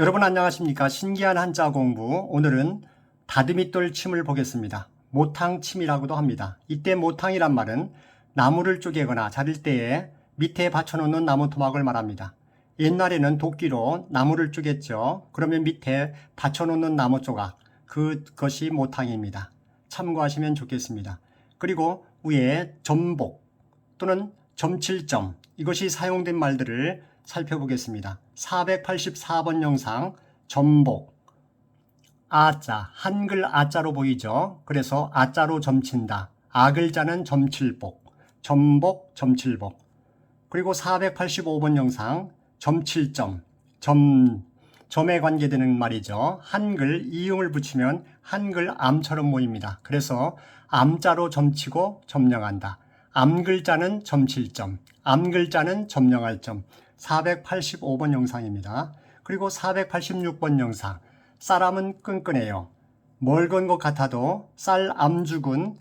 여러분 안녕하십니까? 신기한 한자 공부. 오늘은 다듬이돌 침을 보겠습니다. 모탕 침이라고도 합니다. 이때 모탕이란 말은 나무를 쪼개거나 자를 때에 밑에 받쳐놓는 나무 토막을 말합니다. 옛날에는 도끼로 나무를 쪼갰죠. 그러면 밑에 받쳐놓는 나무 조각, 그것이 모탕입니다. 참고하시면 좋겠습니다. 그리고 위에 전복 또는 점칠점 이것이 사용된 말들을 살펴보겠습니다. 484번 영상 전복 아자 한글 아자로 보이죠. 그래서 아자로 점친다. 아글자는 점칠복 전복 점칠복 그리고 485번 영상 점칠점 점 점에 관계되는 말이죠. 한글 이음을 붙이면 한글 암처럼 보입니다. 그래서 암자로 점치고 점령한다. 암글자는 점칠점, 암글자는 점령할 점. 485번 영상입니다. 그리고 486번 영상. 쌀암은 끈끈해요. 멀건 것 같아도 쌀 암죽은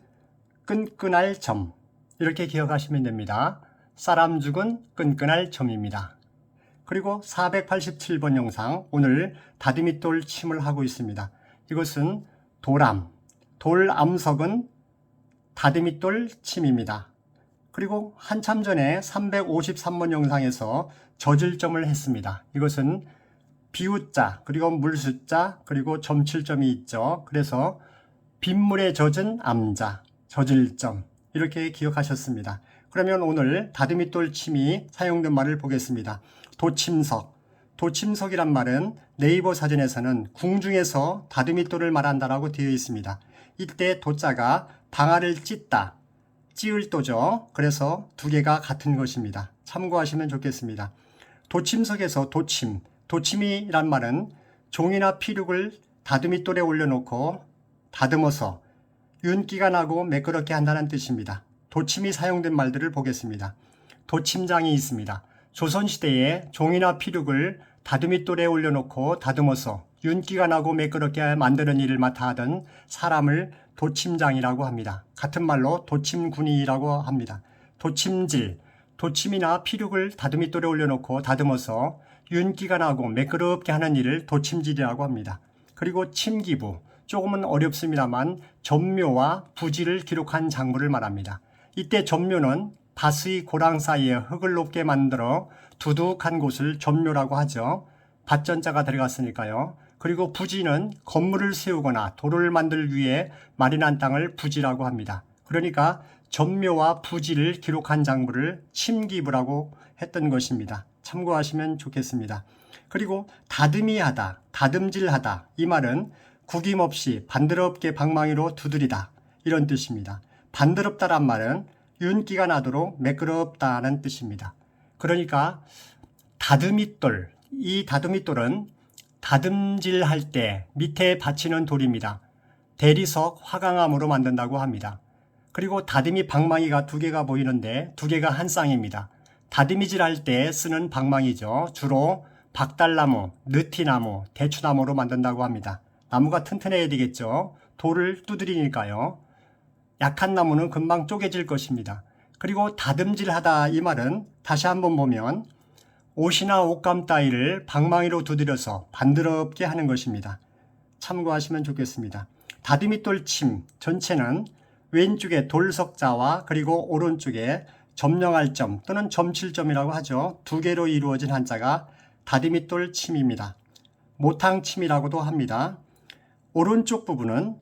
끈끈할 점. 이렇게 기억하시면 됩니다. 쌀암죽은 끈끈할 점입니다. 그리고 487번 영상 오늘 다듬이돌 침을 하고 있습니다. 이것은 돌암, 돌암석은 다듬이돌 침입니다. 그리고 한참 전에 353번 영상에서 저질점을 했습니다. 이것은 비우자, 그리고 물수자, 그리고 점칠점이 있죠. 그래서 빗물에 젖은 암자, 저질점 이렇게 기억하셨습니다. 그러면 오늘 다듬이돌 침이 사용된 말을 보겠습니다. 도침석. 도침석이란 말은 네이버 사전에서는 궁중에서 다듬이돌을 말한다라고 되어 있습니다. 이때 도자가 방아를 찢다, 찌을 도죠. 그래서 두 개가 같은 것입니다. 참고하시면 좋겠습니다. 도침석에서 도침, 도침이란 말은 종이나 피륙을 다듬이 돌에 올려놓고 다듬어서 윤기가 나고 매끄럽게 한다는 뜻입니다. 도침이 사용된 말들을 보겠습니다. 도침장이 있습니다. 조선시대에 종이나 피륙을 다듬이돌에 올려놓고 다듬어서 윤기가 나고 매끄럽게 만드는 일을 맡아 하던 사람을 도침장이라고 합니다. 같은 말로 도침군이라고 합니다. 도침질, 도침이나 피륙을 다듬이돌에 올려놓고 다듬어서 윤기가 나고 매끄럽게 하는 일을 도침질이라고 합니다. 그리고 침기부, 조금은 어렵습니다만 전묘와 부지를 기록한 장부를 말합니다. 이때 전묘는 밭의 고랑 사이에 흙을 높게 만들어 두둑한 곳을 전묘라고 하죠. 밭전자가 들어갔으니까요. 그리고 부지는 건물을 세우거나 도로를 만들 위해 마련한 땅을 부지라고 합니다. 그러니까 전묘와 부지를 기록한 장부를 침기부라고 했던 것입니다. 참고하시면 좋겠습니다. 그리고 다듬이하다, 다듬질하다 이 말은 구김없이 반드럽게 방망이로 두드리다 이런 뜻입니다. 반드럽다란 말은 윤기가 나도록 매끄럽다는 뜻입니다. 그러니까 다듬이돌, 이 다듬이돌은 다듬질 할 때 밑에 받치는 돌입니다. 대리석 화강암으로 만든다고 합니다. 그리고 다듬이 방망이가 두 개가 보이는데 두 개가 한 쌍입니다. 다듬이질 할 때 쓰는 방망이죠. 주로 박달나무, 느티나무, 대추나무로 만든다고 합니다. 나무가 튼튼해야 되겠죠. 돌을 두드리니까요. 약한 나무는 금방 쪼개질 것입니다. 그리고 다듬질하다 이 말은 다시 한번 보면 옷이나 옷감 따위를 방망이로 두드려서 반드럽게 하는 것입니다. 참고하시면 좋겠습니다. 다듬이돌 침 전체는 왼쪽에 돌석자와 그리고 오른쪽에 점령할 점 또는 점칠점이라고 하죠. 두 개로 이루어진 한자가 다듬이돌 침입니다. 모탕 침이라고도 합니다. 오른쪽 부분은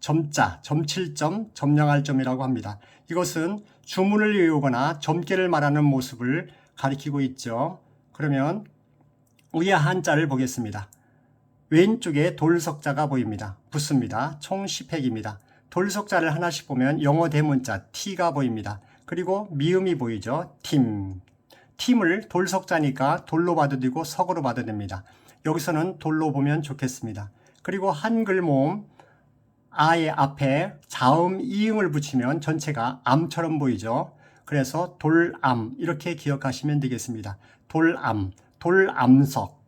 점자, 점칠점, 점령할 점이라고 합니다. 이것은 주문을 외우거나 점괘를 말하는 모습을 가리키고 있죠. 그러면 위에 한자를 보겠습니다. 왼쪽에 돌석자가 보입니다. 붙습니다. 총 10획입니다. 돌석자를 하나씩 보면 영어 대문자 T가 보입니다. 그리고 미음이 보이죠. 팀. 팀을 돌석자니까 돌로 봐도 되고 석으로 봐도 됩니다. 여기서는 돌로 보면 좋겠습니다. 그리고 한글 모음 아의 앞에 자음 이응을 붙이면 전체가 암처럼 보이죠. 그래서 돌암 이렇게 기억하시면 되겠습니다. 돌암, 돌암석.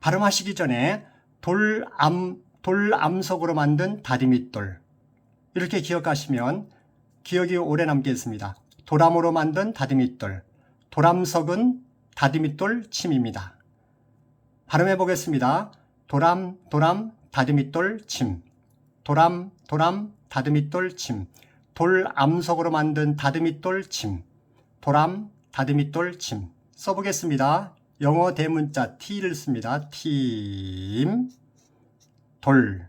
발음하시기 전에 돌암, 돌암석으로 만든 다리밑돌. 이렇게 기억하시면 기억이 오래 남겠습니다. 도람으로 만든 다리밑돌. 도람석은 다리밑돌 침입니다. 발음해 보겠습니다. 도람, 도람, 다듬이돌, 침. 도람, 도람, 다듬이돌, 침. 돌 암석으로 만든 다듬이돌, 침. 도람, 다듬이돌, 침. 써보겠습니다. 영어 대문자 T를 씁니다. 팀, 돌,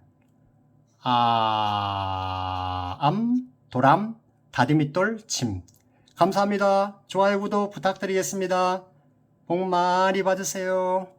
아, 암, 도람, 다듬이돌, 침. 감사합니다. 좋아요, 구독 부탁드리겠습니다. 복 많이 받으세요.